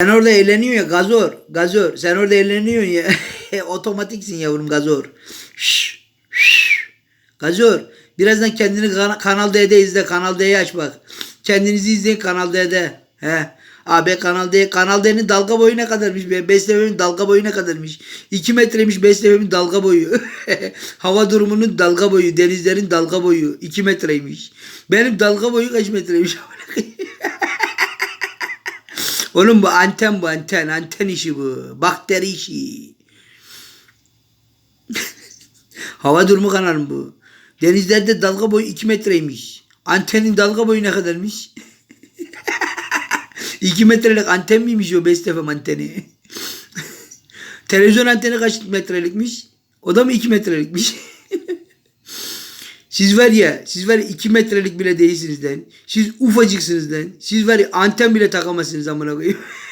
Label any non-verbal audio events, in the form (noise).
Sen orada eğleniyorsun ya gazor. Gazor. Sen orada eğleniyorsun ya. (laughs) Otomatiksin yavrum gazor. Şş, şş. Gazor. Birazdan kendini kan- Kanal D'de izle. Kanal D'yi aç bak. Kendinizi izleyin Kanal D'de. He. Abi Kanal D. Kanal D'nin dalga boyu ne kadarmış be? Beslememin dalga boyu ne kadarmış? 2 metremiş beslememin dalga boyu. (laughs) Hava durumunun dalga boyu. Denizlerin dalga boyu. 2 metreymiş. Benim dalga boyu kaç metreymiş? (laughs) Oğlum bu anten bu anten. Anten işi bu. Bakteri işi. (laughs) Hava durumu kanalı bu. Denizlerde dalga boyu 2 metreymiş. Antenin dalga boyu ne kadarmış? (laughs) 2 metrelik anten miymiş o Best FM anteni? (laughs) Televizyon anteni kaç metrelikmiş? O da mı 2 metrelikmiş? Siz var ya, siz var ya 2 metrelik bile değilsiniz lan. Siz ufacıksınız lan. Siz var ya anten bile takamazsınız amına koyayım. (laughs)